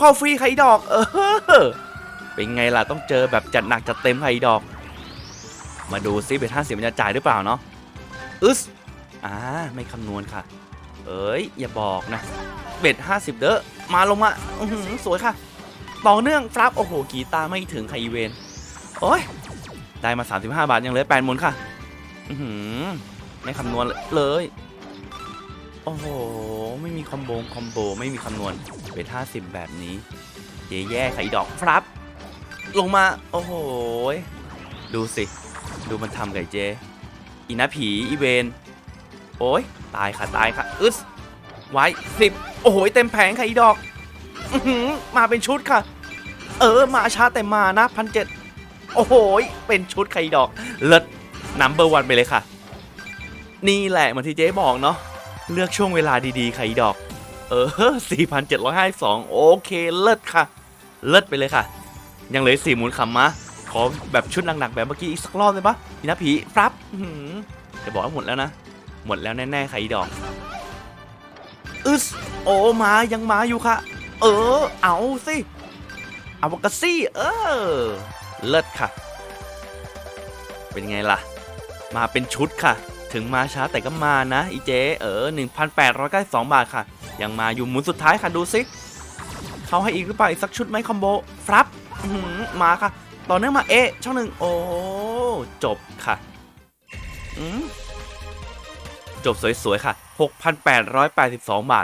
ข้อฟรีไข่ดอก เออ เป็นไงล่ะต้องเจอแบบจัดหนักจัดเต็มไข่ดอก มาดูซิเบ็ดห้าสิบมันจะจ่ายหรือเปล่าเนาะอึสอ่าไม่คำนวณค่ะ เอ้ยอย่าบอกนะ เบ็ดห้าสิบเด้อมาลงมาอื้อหือสวยค่ะ ต่อเนื่องฟลับโอ้โหกีตาร์ไม่ถึงค่ะอีเวนโอ้ยได้มา 35 บาทยังเหลือแปดหมุนค่ะ อือหือไม่คำนวณเลย โอ้โห ไม่มีคอมโบคอมโบไม่มีคำนวณเบ็ดห้าสิบแบบนี้เย่แย่ไข่ดอกฟลับ ลงมา โอ้โห ดูสิ ดูมันทำไก่เจ อีนะผีอีเวนโอ้ยตายค่ะตายค่ะอึสไว้สิบโอ้โห เต็มแผงค่ะอีดอกมาเป็นชุดค่ะ เออ มาช้าแต่มานะพันเจ็ดโอ้โห เป็นชุดค่ดอก เลิศนัมเบอร์วันไปเลยค่ะ นี่แหละเหมือนที่เจ๊บอกเนาะ เลือกช่วงเวลาดีๆค่ะอีดอก เออ 4,752 โอเค เลิศค่ะ เลิศไปเลยค่ะ ยังเหลือสี่หมุนคำมาขอแบบชุดหนักๆแบบเมื่อกี้อีกสักรอบเลยปะอีนะผีครับจะบอกว่าหมดแล้วนะ หมดแล้วแน่ๆค่ะอีดอก อึสโอมายังมาอยู่ค่ะ เออ เอาสิเอาวกาซี่เออ เลิศค่ะ เป็นไงล่ะ มาเป็นชุดค่ะ ถึงมาช้าแต่ก็มานะอีเจเออ 1,892 บาทค่ะ ยังมาอยู่หมุนสุดท้ายค่ะดูสิเขาให้อีกหรือเปล่าอีกสักชุดไหมคอมโบฟรับหมาค่ะ ต่อเนื่องมาเอช่องหนึ่งโอ้จบค่ะจบสวยๆค่ะ 6,882 บาท